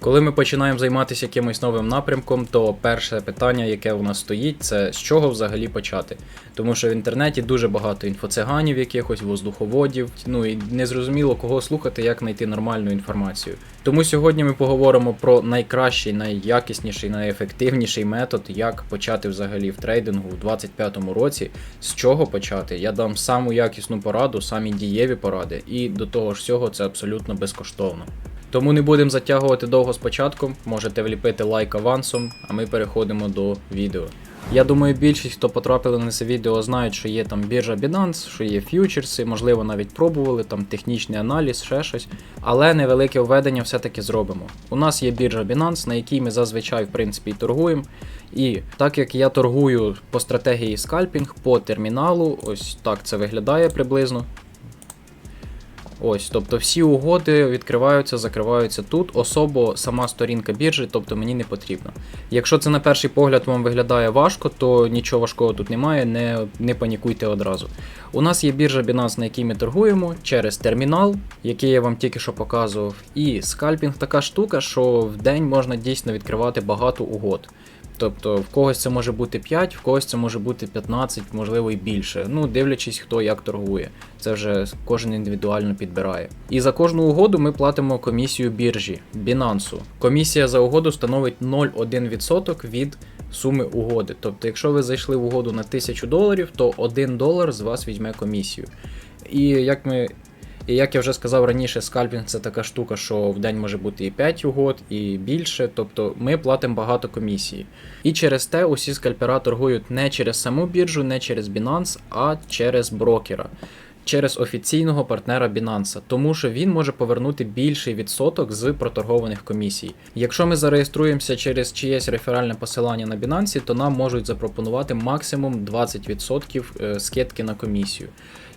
Коли ми починаємо займатися якимось новим напрямком, то перше питання, яке у нас стоїть, це з чого взагалі почати. Тому що в інтернеті дуже багато інфоциганів, якихось воздуховодів, ну і незрозуміло кого слухати, як знайти нормальну інформацію. Тому сьогодні ми поговоримо про найкращий, найякісніший, найефективніший метод, як почати взагалі в трейдингу у 2025 році. З чого почати? Я дам саму якісну пораду, самі дієві поради, і до того ж всього це абсолютно безкоштовно. Тому не будемо затягувати довго спочатку, можете вліпити лайк авансом, а ми переходимо до відео. Я думаю, більшість, хто потрапили на це відео, знають, що є там біржа Binance, що є ф'ючерси, можливо, навіть пробували там технічний аналіз, ще щось. Але невелике введення все-таки зробимо. У нас є біржа Binance, на якій ми зазвичай в принципі і торгуємо. І так як я торгую по стратегії скальпінг по терміналу, ось так це виглядає приблизно. Ось, тобто всі угоди відкриваються, закриваються тут. Особо сама сторінка біржі, тобто мені не потрібно. Якщо це на перший погляд вам виглядає важко, то нічого важкого тут немає, не, не панікуйте одразу. У нас є біржа Binance, на якій ми торгуємо через термінал, який я вам тільки що показував. І скальпінг така штука, що в день можна дійсно відкривати багато угод. Тобто в когось це може бути 5, в когось це може бути 15, можливо і більше. Ну, дивлячись, хто як торгує. Це вже кожен індивідуально підбирає. І за кожну угоду ми платимо комісію біржі Binance. Комісія за угоду становить 0,1% від суми угоди. Тобто, якщо ви зайшли в угоду на 1000 доларів, то 1 долар з вас візьме комісію. І як ми. І як я вже сказав раніше, скальпінг це така штука, що в день може бути і 5 угод, і більше. Тобто ми платимо багато комісії. І через те усі скальпера торгують не через саму біржу, не через Binance, а через брокера. Через офіційного партнера Binance, тому що він може повернути більший відсоток з проторгованих комісій. Якщо ми зареєструємося через чиєсь реферальне посилання на Binance, то нам можуть запропонувати максимум 20% е, скидки на комісію.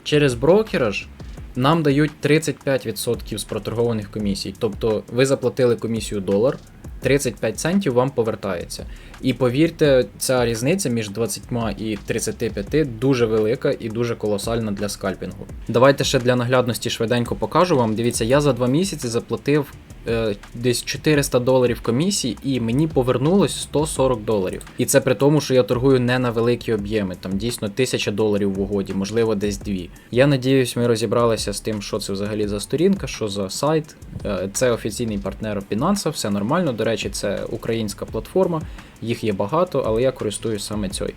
Через брокера ж нам дають 35% з проторгованих комісій. Тобто ви заплатили комісію долар, 35 центів вам повертається. І повірте, ця різниця між 20 і 35 дуже велика і дуже колосальна для скальпінгу. Давайте ще для наглядності швиденько покажу вам. Дивіться, я за 2 місяці заплатив десь 400 доларів комісії, і мені повернулось 140 доларів. І це при тому, що я торгую не на великі об'єми, там дійсно 1000 доларів в угоді, можливо, десь 2. Я надіюсь, ми розібралися з тим, що це взагалі за сторінка, що за сайт. Е, Це офіційний партнер Binance, все нормально. До речі, це українська платформа, їх є багато, але я користуюсь саме цією.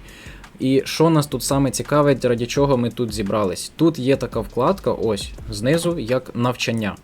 І що нас тут саме цікавить, раді чого ми тут зібрались? Тут є така вкладка, ось знизу, як навчання.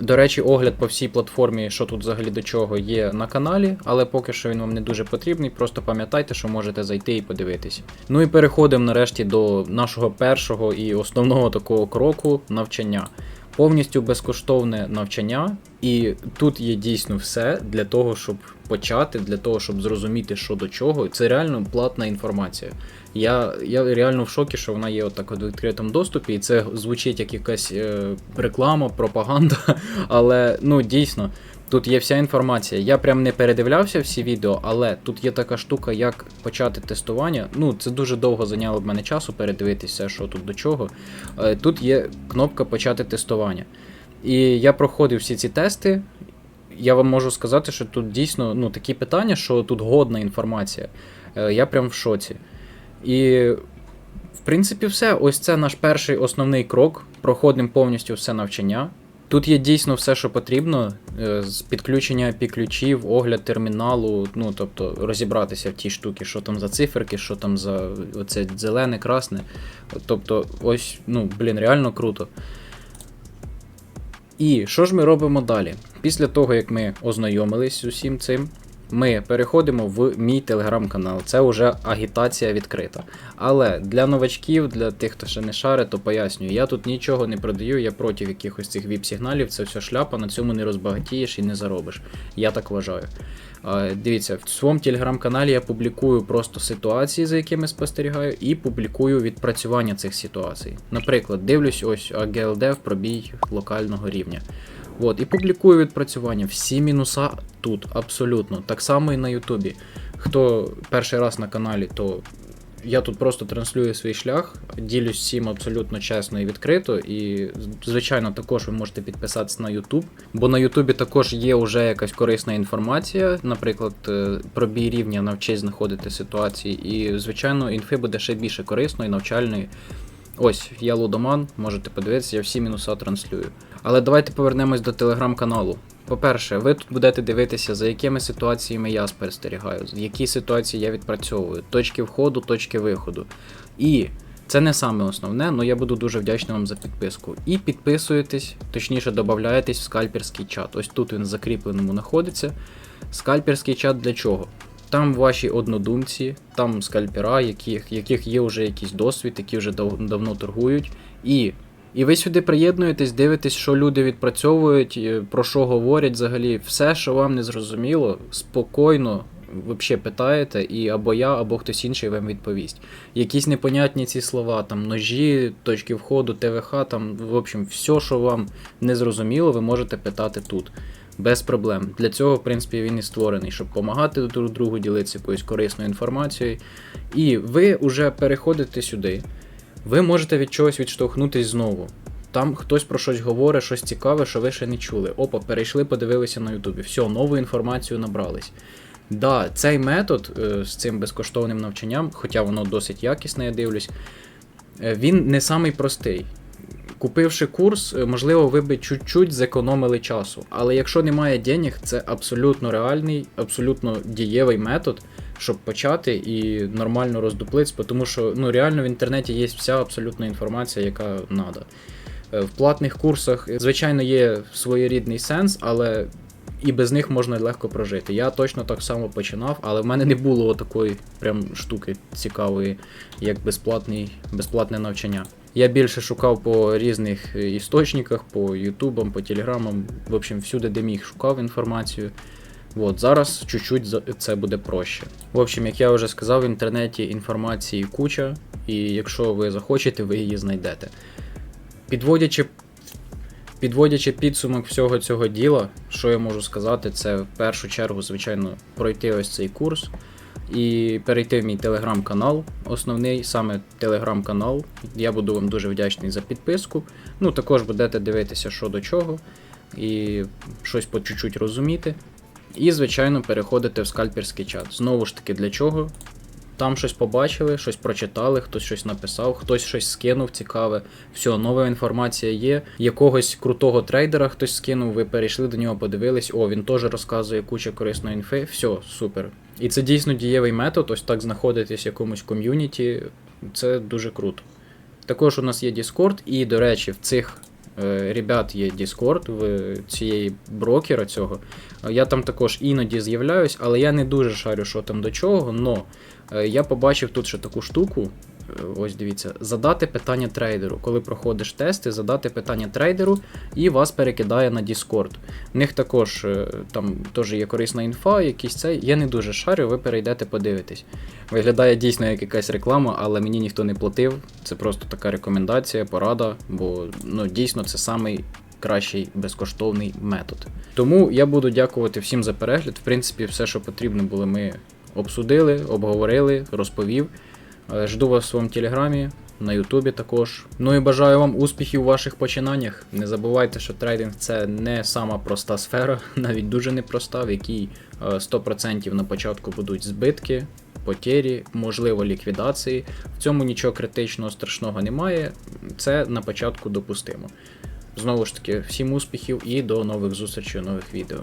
До речі, огляд по всій платформі, що тут взагалі до чого, є на каналі, але поки що він вам не дуже потрібний. Просто пам'ятайте, що можете зайти і подивитись. Ну і переходимо нарешті до нашого першого і основного такого кроку навчання. Повністю безкоштовне навчання, і тут є дійсно все для того, щоб почати, для того, щоб зрозуміти, що до чого. Це реально платна інформація. Я я реально в шокі, що вона є отак от у відкритому доступі, і це звучить як якась е, реклама, пропаганда. Але ну дійсно, тут є вся інформація. Я прям не передивлявся всі відео, але тут є така штука, як почати тестування. Ну, це дуже довго зайняло б мене часу передивитися, що тут до чого. Е, тут є кнопка почати тестування. І я проходив всі ці тести. Я вам можу сказати, що тут дійсно ну, такі питання, що тут годна інформація. Е, Я прям в шоці. І, в принципі, все. Ось це наш перший основний крок. Проходимо повністю все навчання. Тут є дійсно все, що потрібно, е, з підключення ключів, огляд терміналу, ну тобто розібратися в ті штуки, що там за циферки, що там за оце зелене, красне. Тобто, ось, ну, блін, реально круто. І що ж ми робимо далі? Після того, як ми ознайомились з усім цим, ми переходимо в мій телеграм-канал. Це вже агітація відкрита. Але для новачків, для тих, хто ще не шарить, то пояснюю, я тут нічого не продаю, я проти якихось цих віп-сигналів, це все шляпа, на цьому не розбагатієш і не заробиш. Я так вважаю. Дивіться, в своєму телеграм-каналі я публікую просто ситуації, за якими спостерігаю, і публікую відпрацювання цих ситуацій. Наприклад, дивлюсь ось AGLD в пробій локального рівня. От, і публікую відпрацювання. Всі мінуса тут, абсолютно. Так само і на Ютубі. Хто перший раз на каналі, то я тут просто транслюю свій шлях, ділюсь всім абсолютно чесно і відкрито. І, звичайно, також ви можете підписатися на YouTube, бо на YouTube також є вже якась корисна інформація, наприклад, е, про бій рівня навчись знаходити ситуації. І, звичайно, інфи буде ще більше корисної, навчальної. Ось, я Лудоман, можете подивитися, я всі мінуса транслюю. Але давайте повернемось до телеграм-каналу. По-перше, ви тут будете дивитися, за якими ситуаціями я спостерігаю, які ситуації я відпрацьовую, точки входу, точки виходу. І це не саме основне, але я буду дуже вдячний вам за підписку. І підписуєтесь, точніше додаєтесь в скальперський чат. Ось тут він в закріпленому знаходиться. Скальперський чат для чого? Там ваші однодумці, там скальпера, яких, яких є вже якийсь досвід, які вже дав, давно торгують. І, і ви сюди приєднуєтесь, дивитесь, що люди відпрацьовують, е, про що говорять взагалі. Все, що вам не зрозуміло, спокійно взагалі питаєте, і або я, або хтось інший вам відповість. Якісь непонятні ці слова, там ножі, точки входу, ТВХ, там, в общем, все, що вам не зрозуміло, ви можете питати тут. Без проблем. Для цього, в принципі, він і створений, щоб допомагати друг другу, ділитися якоюсь корисною інформацією. І ви вже переходите сюди. Ви можете від чогось відштовхнутись знову. Там хтось про щось говорить, щось цікаве, що ви ще не чули. Опа, перейшли, подивилися на Ютубі. Все, нову інформацію набрались. Да, цей метод е, з цим безкоштовним навчанням, хоча воно досить якісне, я дивлюсь, е, він не самий простий. Купивши курс, е, можливо, ви би чуть-чуть зекономили часу. Але якщо немає денег, це абсолютно реальний, абсолютно дієвий метод, щоб почати і нормально роздуплитися, тому що ну, реально в інтернеті є вся абсолютна інформація, яка треба. В платних курсах, е, звичайно, є своєрідний сенс, але і без них можна легко прожити. Я точно так само починав, але в мене не було такої прям штуки цікавої, як безплатний, безплатне навчання. Я більше шукав по різних е, істочниках, по ютубам, по телеграмам, в общем, всюди, де міг, шукав інформацію. От, зараз чуть-чуть це буде проще. В общем, як я вже сказав, в інтернеті інформації куча, і якщо ви захочете, ви її знайдете. Підводячи, підводячи підсумок всього цього діла, що я можу сказати, це в першу чергу, звичайно, пройти ось цей курс і перейти в мій телеграм-канал, основний саме телеграм-канал. Я буду вам дуже вдячний за підписку. Ну, також будете дивитися, що до чого, і щось по чуть-чуть розуміти. І, звичайно, переходите в скальперський чат. Знову ж таки, для чого? Там щось побачили, щось прочитали, хтось щось написав, хтось щось скинув цікаве. Все, нова інформація є. Якогось крутого трейдера хтось скинув, ви перейшли до нього, подивились, о, він теж розказує куча корисної інфи. Все, супер. І це дійсно дієвий метод, ось так знаходитись в якомусь ком'юніті. Це дуже круто. Також у нас є Discord, і, до речі, в цих е, ребят є Discord, в цієї брокера цього. Я там також іноді з'являюсь, але я не дуже шарю, що там до чого. Но я побачив тут ще таку штуку. е, Ось дивіться, задати питання трейдеру. Коли проходиш тести, задати питання трейдеру і вас перекидає на Discord. В них також е, там теж є корисна інфа, якийсь цей. Я не дуже шарю, ви перейдете, подивитесь. Виглядає дійсно як якась реклама, але мені ніхто не платив. Це просто така рекомендація, порада, бо ну, дійсно це самий кращий безкоштовний метод. Тому я буду дякувати всім за перегляд. В принципі, все, що потрібно було, ми обсудили, обговорили, розповів. Е, Жду вас в своєму телеграмі, на Ютубі також. Ну і бажаю вам успіхів у ваших починаннях. Не забувайте, що трейдинг це не сама проста сфера, навіть дуже непроста, в якій е, 100% на початку будуть збитки, потері, можливо, ліквідації. В цьому нічого критичного страшного немає. Це на початку допустимо. Знову ж таки, всім успіхів і до нових зустрічей нових відео.